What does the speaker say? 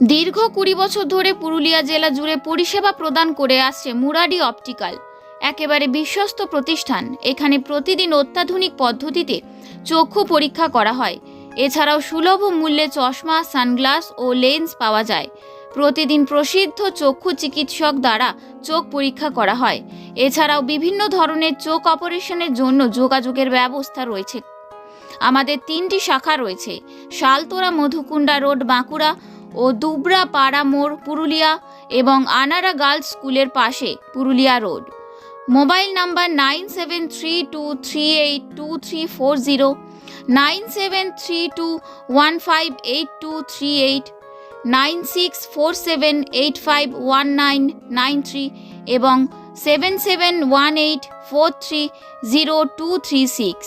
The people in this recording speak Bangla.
দীর্ঘ কুড়ি বছর ধরে পুরুলিয়া জেলা জুড়ে পরিষেবা প্রদান করে আসছে মুরাডি অপটিক্যাল, একেবারে বিশ্বস্ত প্রতিষ্ঠান। এখানে প্রতিদিন অত্যাধুনিক পদ্ধতিতে চক্ষু পরীক্ষা করা হয়। এছাড়াও সুলভ মূল্যে চশমা, সানগ্লাস ও লেন্স পাওয়া যায়। প্রতিদিন প্রসিদ্ধ চক্ষু চিকিৎসক দ্বারা চোখ পরীক্ষা করা হয়। এছাড়াও বিভিন্ন ধরনের চোখ অপারেশনের জন্য যোগাযোগের ব্যবস্থা রয়েছে। আমাদের তিনটি শাখা রয়েছে, শালতোরা মধুকুণ্ডা রোড, বাঁকুড়া ও দুবরা পাড়া মোড় পুরুলিয়া এবং আনারা গার্লস স্কুলের পাশে Purulia road. Mobile number nine seven three two three eight two three four zero, nine seven three two one five eight two three eight, nine six four seven eight five one nine nine three এবং seven seven one eight four three zero two three six.